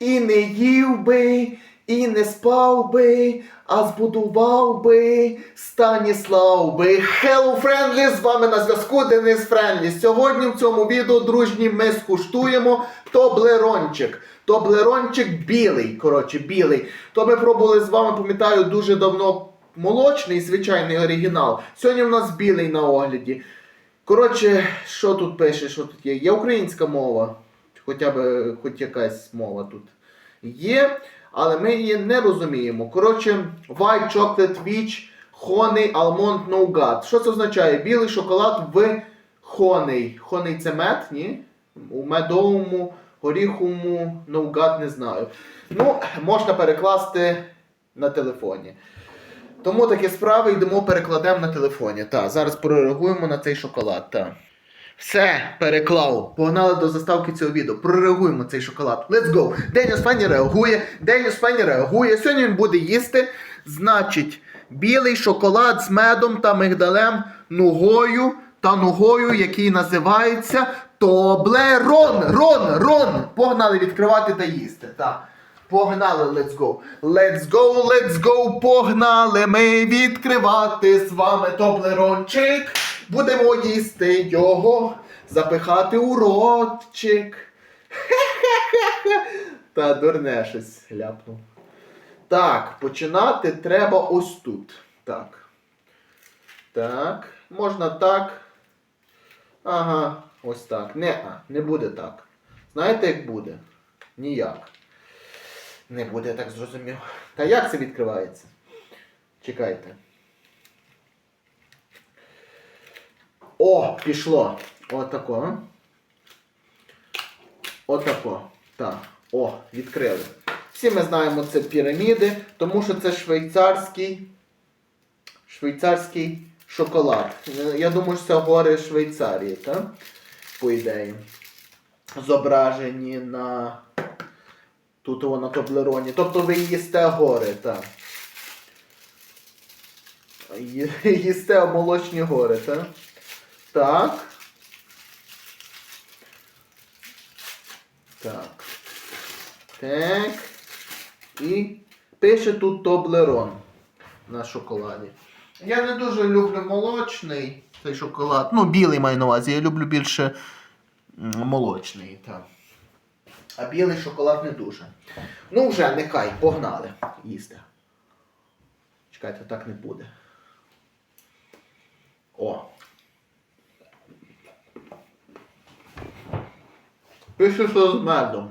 і не їв би, і не спав би, а збудував би Станіслав би. Hello, Friendly, з вами на зв'язку Денис Френлі. Сьогодні в цьому відео, дружні, ми скуштуємо тоблерончик. Тоблерончик білий, коротше, білий. То ми пробували з вами, пам'ятаю, дуже давно молочний, звичайний оригінал. Сьогодні в нас білий на огляді. Коротше, що тут пише, що тут є? Є українська мова, хоча б хоч якась мова тут є, але ми її не розуміємо. Коротше, White Chocolate Witch Honey Almond Nougat. Що це означає? Білий шоколад в honey. Honey це мед, ні? У медовому, горіховому nougat не знаю. Ну, можна перекласти на телефоні. Тому такі справи йдемо перекладемо на телефоні. Так, зараз прореагуємо на цей шоколад. Так. Все, переклав. Погнали до заставки цього відео. Прореагуємо цей шоколад. Let's go. Деніс Фенні реагує. Деніс Фенні реагує. Сьогодні він буде їсти. Значить, білий шоколад з медом та мигдалем, нугою та нугою, який називається Тоблерон. Рон, Рон. Погнали відкривати та їсти. Так. Погнали, let's go. Let's go, let's go, погнали ми відкривати з вами топлерончик. Будемо їсти його, запихати у ротчик. Та дурне щось ляпнув. Так, починати треба ось тут. Так. Так. Можна так. Ага, ось так. Не, а, не буде так. Знаєте, як буде? Ніяк. Не буде, я так зрозумів. Та як це відкривається? Чекайте. О, пішло. Отако. Отако. Так. О, відкрили. Всі ми знаємо, це піраміди, тому що це швейцарський. Швейцарський шоколад. Я думаю, що це гори Швейцарії, так? По ідеї. Зображені на. Тут воно на Тоблероні. Тобто ви їсте гори, так. Їсте молочні гори, так? Так. Так. Так. І пише тут Тоблерон на шоколаді. Я не дуже люблю молочний цей шоколад. Ну, білий маю на увазі. Я люблю більше молочний, так. А білий шоколад не дуже. Ну вже, нехай, погнали їсти. Чекайте, так не буде. О. Пише, що з медом.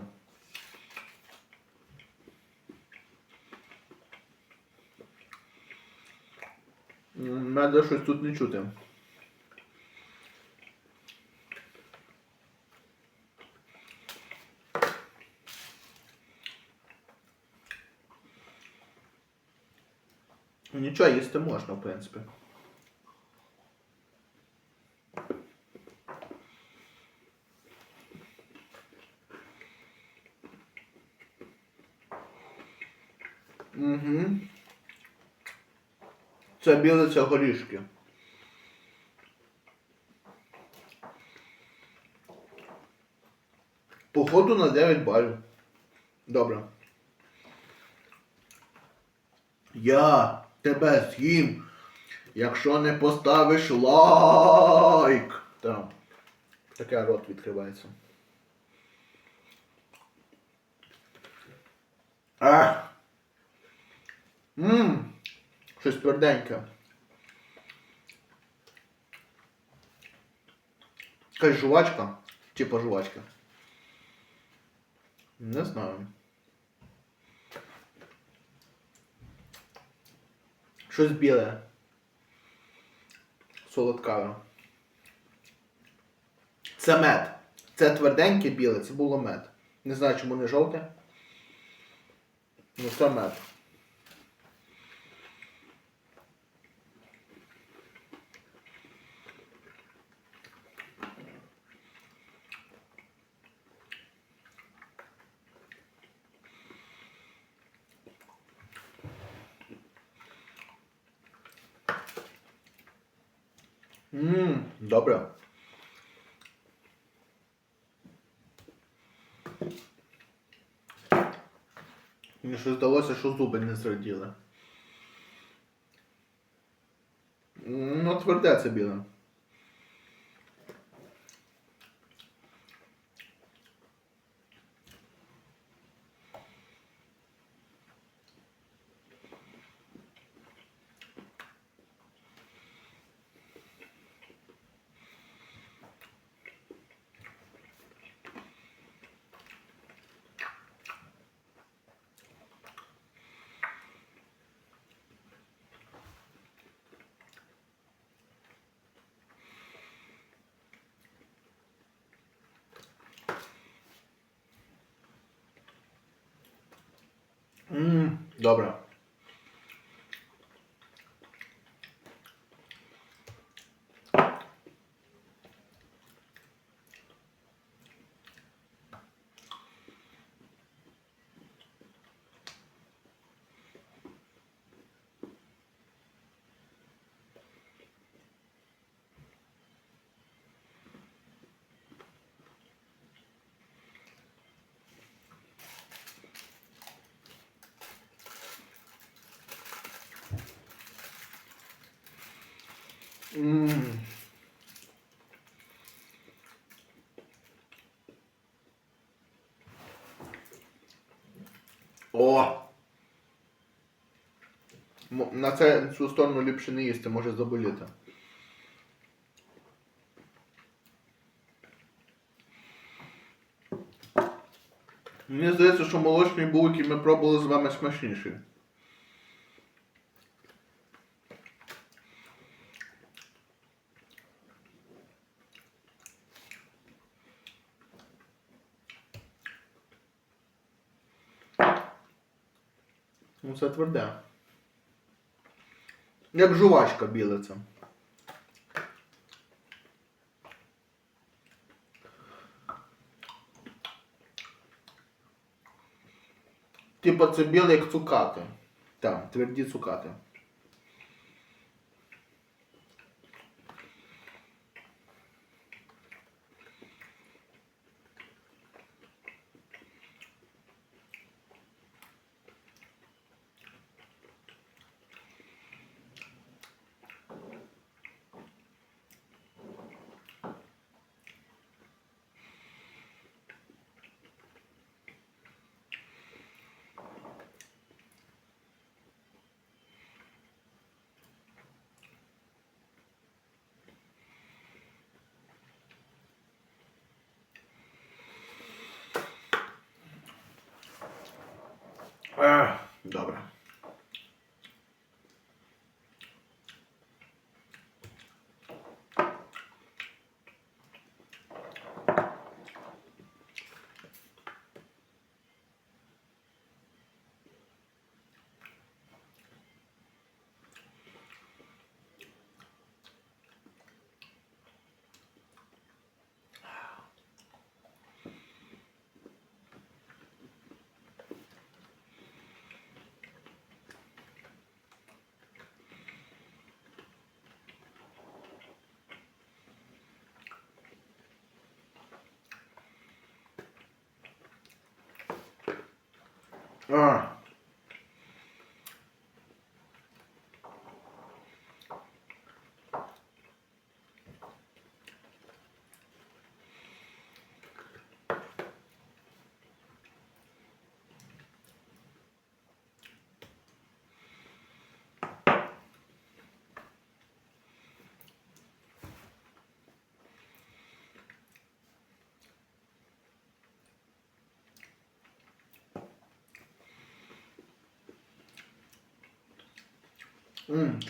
Меда щось тут не чути. Нічого їсти можна, в принципі. Угу. Це біле, це горішки. Походу на 9 балів. Добре. Я тебе з'їм, якщо не поставиш лайк. Там. Таке рот відкривається. А. Ммм. Щось тверденьке. Якась жувачка. Типа жувачка. Не знаю. Щось біле. Солодкаве. Це мед. Це тверденьке біле, це було мед. Не знаю, чому не жовте. Ну це мед. Добре. Мені щось здалося, що зуби не зраділи. Ну, тверде це біле. Ммм, добре. О! На це, цю сторону ліпше не їсти, може заболіти. Мені здається, що молочні булки ми пробували з вами смачніші. Ну це тверде. Як жувачка білиться. Типа це біле як цукати. Так, тверді цукати. Ех, добре. А.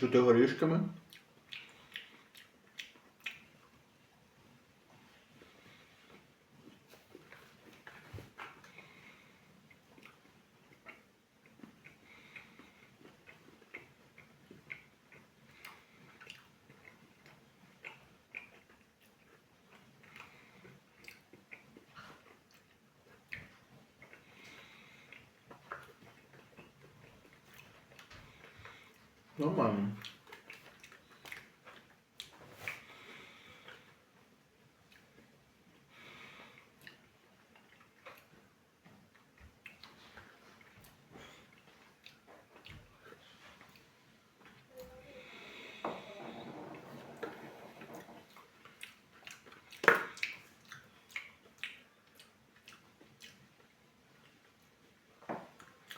чути горішками. Нормально.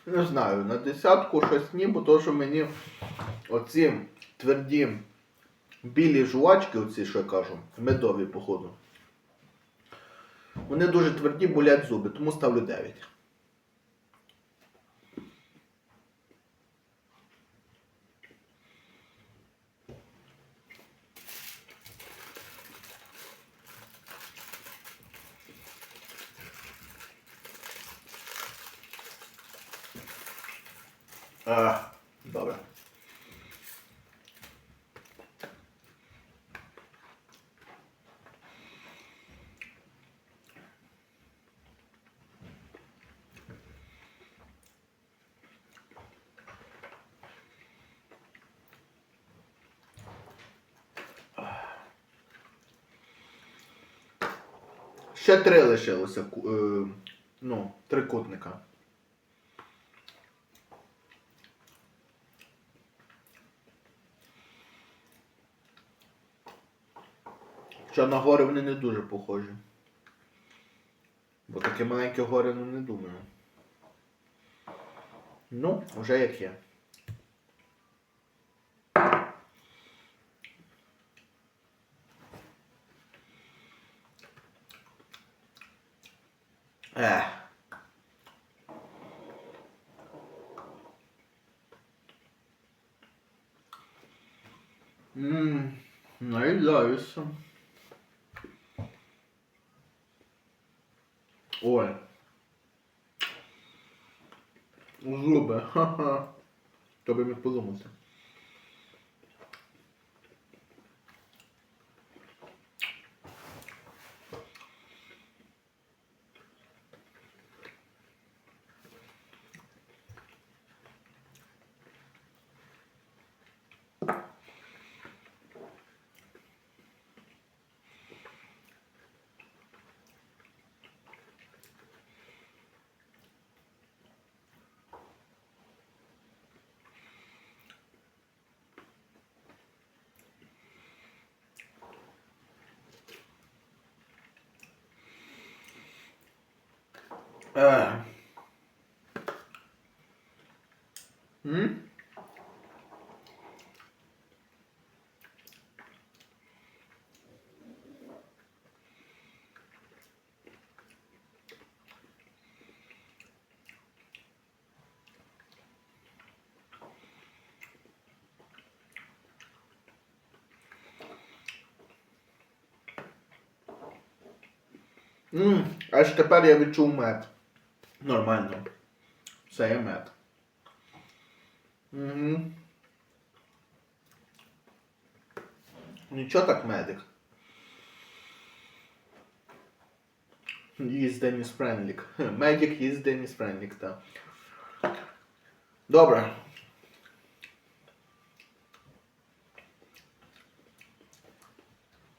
Не знаю, на десятку щось ніби, то що мені оці тверді білі жувачки, оці, що я кажу, медові, походу. Вони дуже тверді, болять зуби, тому ставлю 9. А, добре. Ще три лишилося. Е, ну, трикутника. Що на гори вони не дуже похожі. Бо таке маленьке горе, ну не думаю. Ну, вже як є. Ех. Ммм, наїдаюся. Ой. Зуби, ха-ха. Хто би міг подумати. Е. М? М, Аж тепер я відчув мед. Нормально. Це є мед. Угу. Нічого так медик. Їсть Деніс Френлік. Медик їсть Деніс Френлік, так. Добре.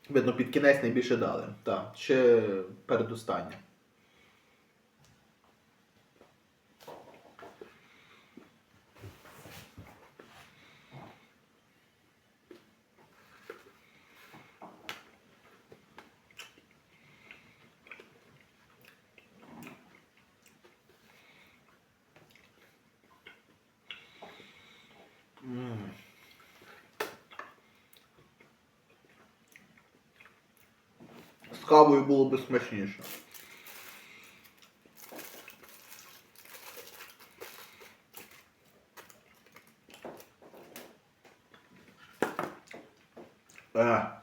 Видно, під кінець найбільше дали. Так, ще передостання. Кавою було би смачніше. Е.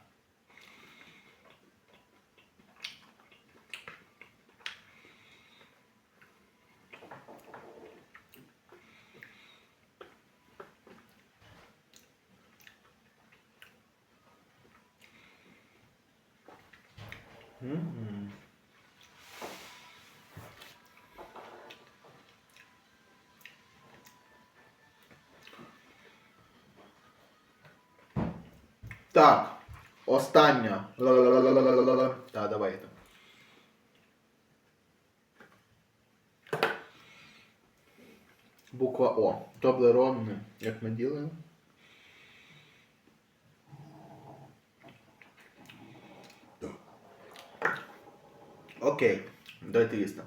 М. Так, остання. Ла-ла-ла-ла-ла-ла-ла. Так, давайте. Буква О. Тоблеронне, як ми ділимо. Окей, дайте їсти.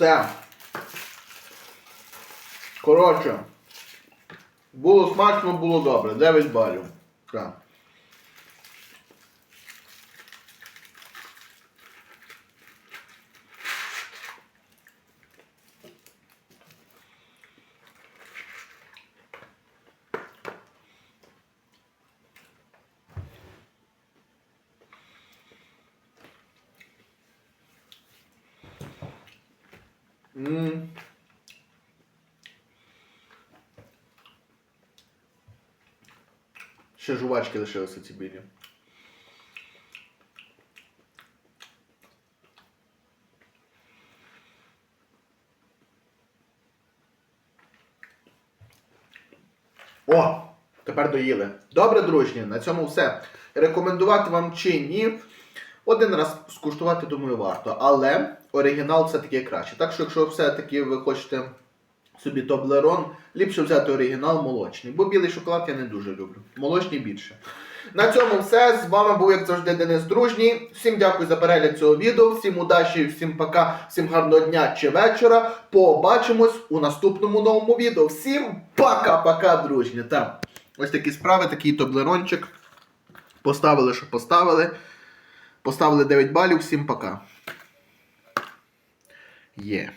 Все. Коротше. Було смачно, було добре. 9 балів. Так. М. Ще жувачки лишилися ці білі. О! Тепер доїли. Добре, дружні, на цьому все. Рекомендувати вам чи ні. Один раз скуштувати, думаю, варто. Але оригінал все-таки краще. Так що, якщо все-таки ви хочете собі Тоблерон, ліпше взяти оригінал молочний. Бо білий шоколад я не дуже люблю. Молочний більше. На цьому все. З вами був, як завжди, Денис Дружній. Всім дякую за перегляд цього відео. Всім удачі, всім пока, всім гарного дня чи вечора. Побачимось у наступному новому відео. Всім пока-пока, дружні. Так. Ось такі справи, такий тоблерончик. Поставили, що поставили. Поставили 9 балів. Всім пока. Є.